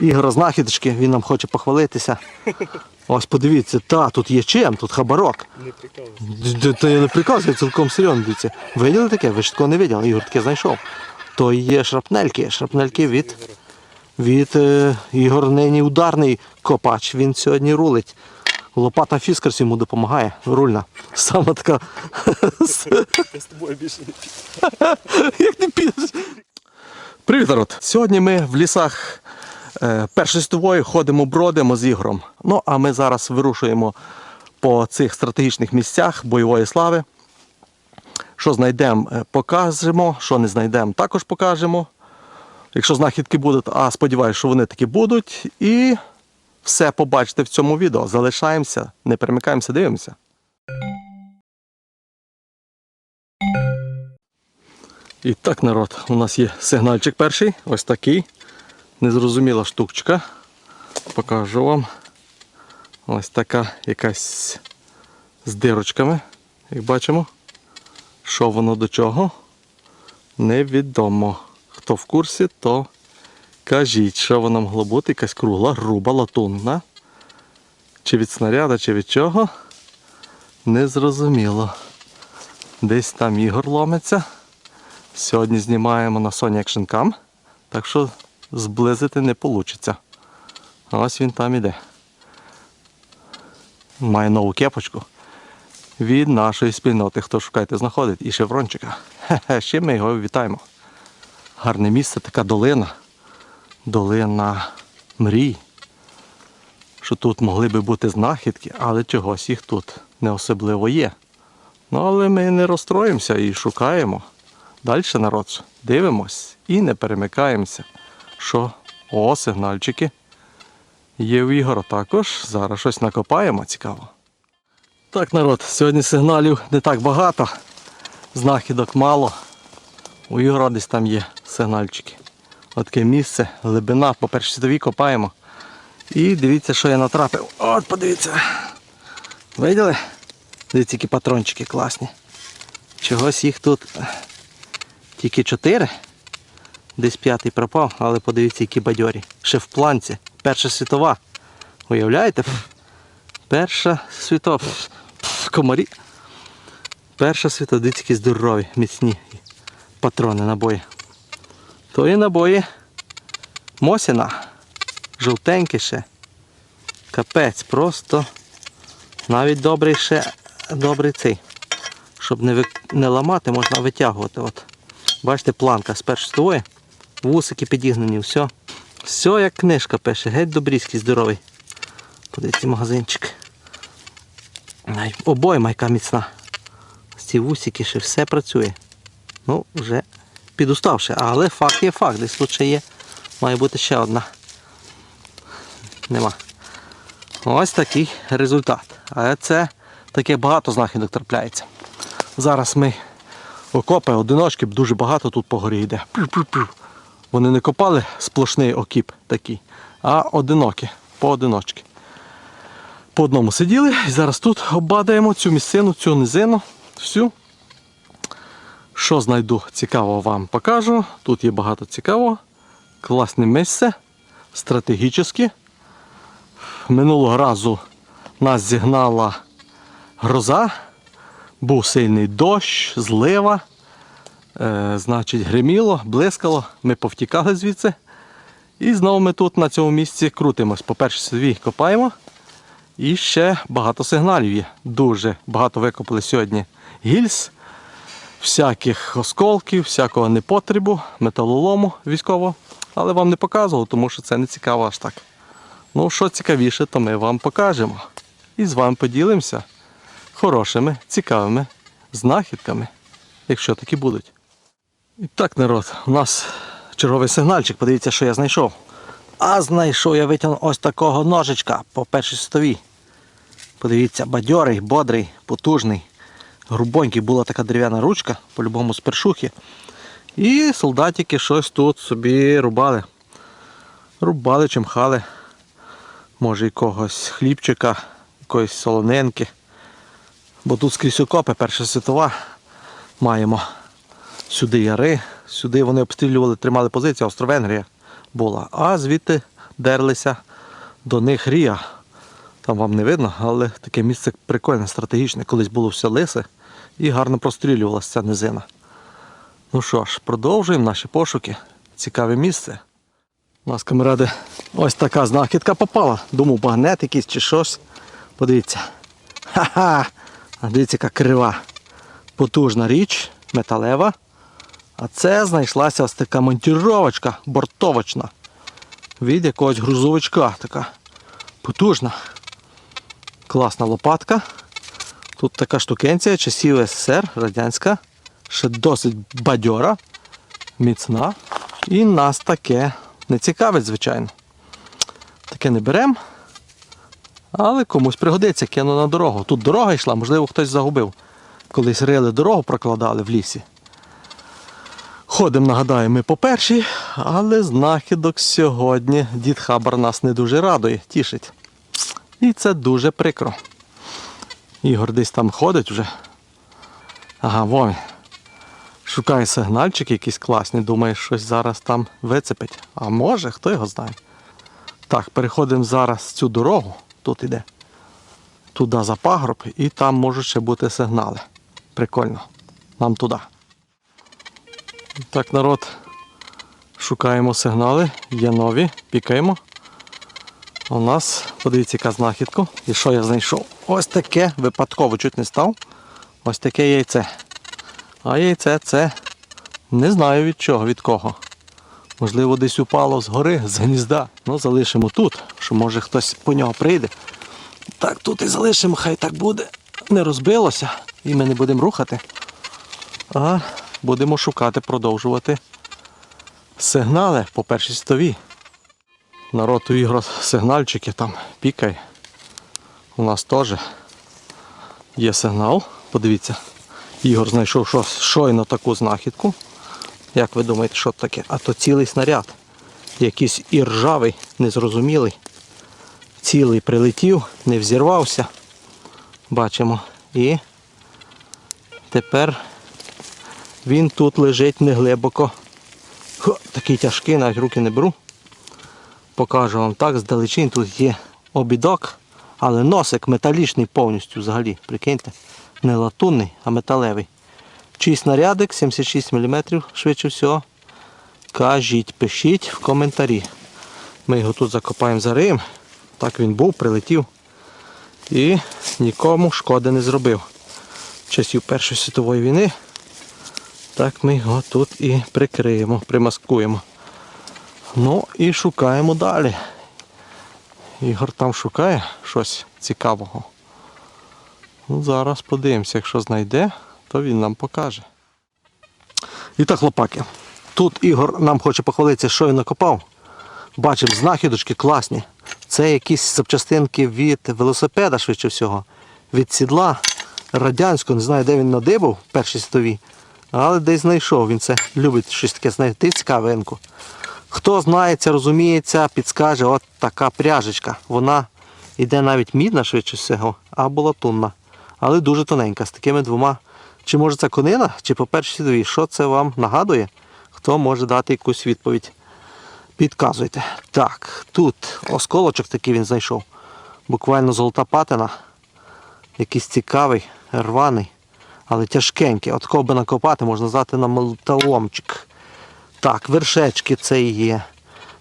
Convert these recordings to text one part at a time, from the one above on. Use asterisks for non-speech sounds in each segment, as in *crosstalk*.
Ігора знахідочки, він нам хоче похвалитися. *laughs* Ось подивіться, та, тут є чим, тут хабарок. Не прикалуйся. Та я не приказую, цілком серйозно дивіться. Виділи таке? Ви ж такого не виділи, Ігор таке знайшов. То є шрапнельки, шрапнельки від, від е, Ігор нині ударний копач. Він сьогодні рулить. Лопата фіскарс йому допомагає, рульна. Саме така. Я з тобою більше не *laughs* Як ти підеш? Привіт, народ! Сьогодні ми в лісах е, першої світової ходимо, бродимо з ігром. Ну, а ми зараз вирушуємо по цих стратегічних місцях бойової слави. Що знайдемо, е, покажемо, що не знайдемо, також покажемо. Якщо знахідки будуть, а сподіваюся, що вони такі будуть. І все побачите в цьому відео. Залишаємося, не перемикаємося, дивимося. І так, народ, у нас є сигнальчик перший, ось такий. Незрозуміла штучка. Покажу вам. Ось така якась з дирочками, як бачимо. Що воно до чого? Невідомо. Хто в курсі, то кажіть, що воно могло бути, якась кругла, груба, латунна. Чи від снаряда, чи від чого? Незрозуміло. Десь там ігор ломиться. Сьогодні знімаємо на Sony Action Cam, так що зблизити не вийде. Ось він там іде. Має нову кепочку від нашої спільноти. Хто шукаєте, знаходить. І шеврончика. Хе-хе, ще ми його вітаємо. Гарне місце, така долина. Долина мрій. Що тут могли би бути знахідки, але чогось їх тут не особливо є. Ну, але ми не розстроїмося і шукаємо. Далі народ, дивимось і не перемикаємося. Що? О, сигнальчики. Є в Ігора також. Зараз щось накопаємо, цікаво. Так, народ, сьогодні сигналів не так багато. Знахідок мало. У Ігора десь там є сигнальчики. Отаке місце, глибина, по першій світовій копаємо. І дивіться, що я натрапив. От, подивіться. Виділи? Дивіться, які патрончики класні. Чогось їх тут тільки чотири. Десь п'ятий пропав, але подивіться, які бадьорі. Ще в планці. Перша світова. Уявляєте? Перша світова. Комарі. Перша світова, які здорові, міцні патрони набої. То і набої Мосіна. Жовтенькі ще. Капець, просто навіть добрий ще добрий цей. Щоб не, ви... не ламати, можна витягувати. От. Бачите, планка з першої світової. Вусики підігнані, все. Все як книжка пише, геть добрізький, здоровий. Подивіться магазинчик. Обойма яка міцна. Ці вусики ще все працює. Ну, вже підуставши, але факт є факт. Десь тут ще є. Має бути ще одна. Нема. Ось такий результат. А це таке багато знахідок трапляється. Зараз ми окопи, одиночки, дуже багато тут по горі йде. Пю-пю-пю. Вони не копали сплошний окіп такий, а одинокі, поодиночки. По одному сиділи і зараз тут оббадаємо цю місцину, цю низину, всю. Що знайду цікавого вам покажу. Тут є багато цікавого. Класне місце, стратегічне. Минулого разу нас зігнала гроза, був сильний дощ, злива. Е, значить, гриміло, блискало, ми повтікали звідси. І знову ми тут на цьому місці крутимось. По-перше, свій копаємо. І ще багато сигналів є. Дуже багато викопали сьогодні гільз, всяких осколків, всякого непотребу, металолому військового. Але вам не показував, тому що це не цікаво аж так. Ну, що цікавіше, то ми вам покажемо. І з вами поділимося хорошими, цікавими знахідками, якщо такі будуть. І так, народ, у нас черговий сигнальчик, подивіться, що я знайшов. А знайшов я витягнув ось такого ножичка по першій світовій. Подивіться, бадьорий, бодрий, потужний. Грубонький була така дерев'яна ручка, по-любому з першухи. І солдатики щось тут собі рубали. Рубали, чимхали. Може якогось хлібчика, якоїсь солонинки. Бо тут скрізь окопи, Перша світова. Маємо сюди яри, сюди вони обстрілювали, тримали позицію, Австро-Венгрія була. А звідти дерлися до них рія. Там вам не видно, але таке місце прикольне, стратегічне. Колись було все лисе і гарно прострілювалася ця низина. Ну що ж, продовжуємо наші пошуки. Цікаве місце. У нас камеради ось така знахідка попала. Думав, багнет якийсь чи щось. Подивіться. Ха-ха! Дивіться, яка крива. Потужна річ, металева. А це знайшлася ось така монтіровочка бортовочна. Від якогось грузовичка така. Потужна. Класна лопатка. Тут така штукенція часів СССР, радянська. Ще досить бадьора, міцна. І нас таке не цікавить, звичайно. Таке не беремо. Але комусь пригодиться, кину на дорогу. Тут дорога йшла, можливо, хтось загубив. Колись рили дорогу, прокладали в лісі. Ходимо, нагадаю, ми по першій, але знахідок сьогодні дід Хабар нас не дуже радує, тішить. І це дуже прикро. Ігор десь там ходить вже. Ага, вон. Шукає сигнальчики якісь класні, думає, щось зараз там вицепить. А може, хто його знає. Так, переходимо зараз цю дорогу, тут іде. Туди за пагорб, і там можуть ще бути сигнали. Прикольно. Нам туди. Так, народ, шукаємо сигнали, є нові, пікаємо. У нас, подивіться, яка знахідка. І що я знайшов? Ось таке, випадково чуть не став. Ось таке яйце. А яйце це не знаю від чого, від кого. Можливо, десь упало з гори, з гнізда. Ну, залишимо тут, що може хтось по нього прийде. Так, тут і залишимо, хай так буде. Не розбилося, і ми не будемо рухати. А будемо шукати, продовжувати сигнали по першій стові. Народ у ігор сигнальчики там пікає. У нас теж є сигнал. Подивіться, Ігор знайшов щойно таку знахідку. Як ви думаєте, що таке? А то цілий снаряд. Якийсь і ржавий, незрозумілий. Цілий прилетів, не взірвався. Бачимо. І тепер він тут лежить неглибоко. Хо, такий тяжкий, навіть руки не беру. Покажу вам так, здалечин тут є обідок, але носик металічний повністю взагалі. Прикиньте, не латунний, а металевий. Чий снарядик 76 мм, швидше всього. Кажіть, пишіть в коментарі. Ми його тут закопаємо за Рим. Так він був, прилетів. І нікому шкоди не зробив. Часів Першої світової війни. Так ми його тут і прикриємо, примаскуємо. Ну і шукаємо далі. Ігор там шукає щось цікавого. Ну, зараз подивимося, якщо знайде, то він нам покаже. І так, хлопаки, тут Ігор нам хоче похвалитися, що він накопав. Бачимо знахідочки класні. Це якісь запчастинки від велосипеда, швидше всього, від сідла радянського, не знаю, де він надибав в першій світовій, але десь знайшов. Він це любить щось таке знайти цікавинку. Хто знається, розуміється, підскаже, от така пряжечка. Вона йде навіть мідна, швидше всього, або латунна. Але дуже тоненька, з такими двома. Чи може це конина, чи по першій світовій. Що це вам нагадує? Хто може дати якусь відповідь? Підказуйте. Так, тут осколочок такий він знайшов. Буквально золота патина. Якийсь цікавий, рваний, але тяжкенький. От кого би накопати, можна здати на металомчик. Так, вершечки це є.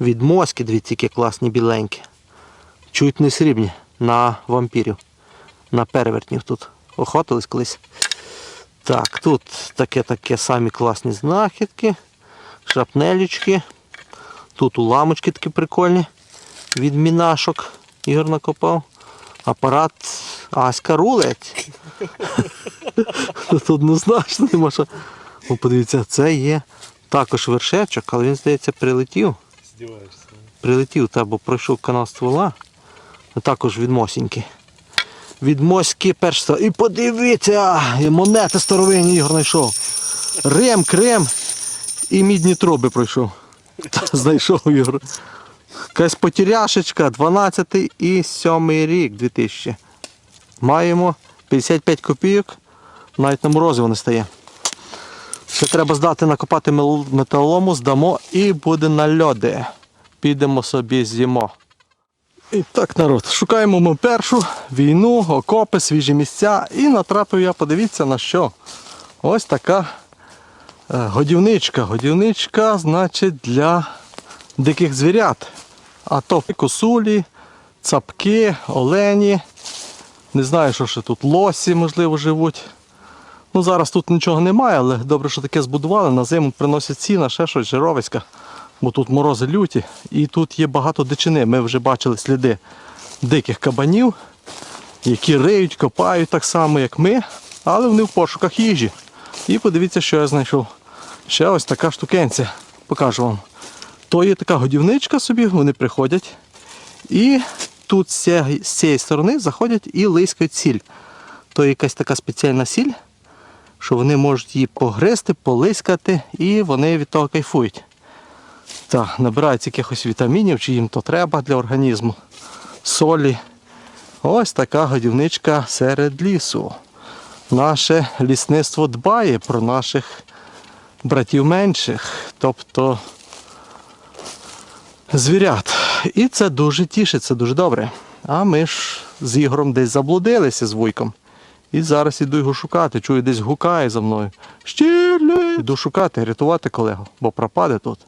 Від моськи, дивіться, які класні біленькі. Чуть не срібні на вампірів. На перевертнів тут. Охотились колись. Так, тут таке-таке самі класні знахідки. Шрапнелючки. Тут уламочки такі прикольні. Від мінашок Ігор накопав. Апарат Аська рулить. Тут однозначно нема що. О, подивіться, це є також вершечок, але він, здається, прилетів. Здіваєшся. Прилетів, та, бо пройшов канал ствола. Також від Мосіньки. Від. І подивіться! і Монети старовинні Ігор знайшов. Рем, крем і мідні труби пройшов. Та, Знайшов Ігор. Якась потеряшечка, 12 і 7 рік 2000. Маємо 55 копійок, навіть на морозиво не стає. Ще треба здати накопати металолому, здамо і буде на льоди. підемо собі з'їмо. І так, народ, шукаємо ми першу війну, окопи, свіжі місця. І натрапив я, подивіться на що. Ось така е, годівничка. Годівничка, значить, для диких звірят. А то косулі, цапки, олені. Не знаю, що ще тут лосі, можливо, живуть. Ну, зараз тут нічого немає, але добре, що таке збудували. На зиму приносять сіна, ще щось, жировиська. Бо тут морози люті. І тут є багато дичини. Ми вже бачили сліди диких кабанів, які риють, копають так само, як ми, але вони в пошуках їжі. І подивіться, що я знайшов. Ще ось така штукенця. Покажу вам. То є така годівничка собі, вони приходять. І тут з цієї- сторони заходять і лискають сіль. То якась така спеціальна сіль, що вони можуть її погризти, полискати, і вони від того кайфують. Так, набирають якихось вітамінів, чи їм то треба для організму, солі. Ось така годівничка серед лісу. Наше лісництво дбає про наших братів менших, тобто звірят. І це дуже тішить, це дуже добре. А ми ж з Ігорем десь заблудилися з вуйком. І зараз іду його шукати. Чую, десь гукає за мною. Щірлі! Іду шукати, рятувати колегу, бо пропаде тут.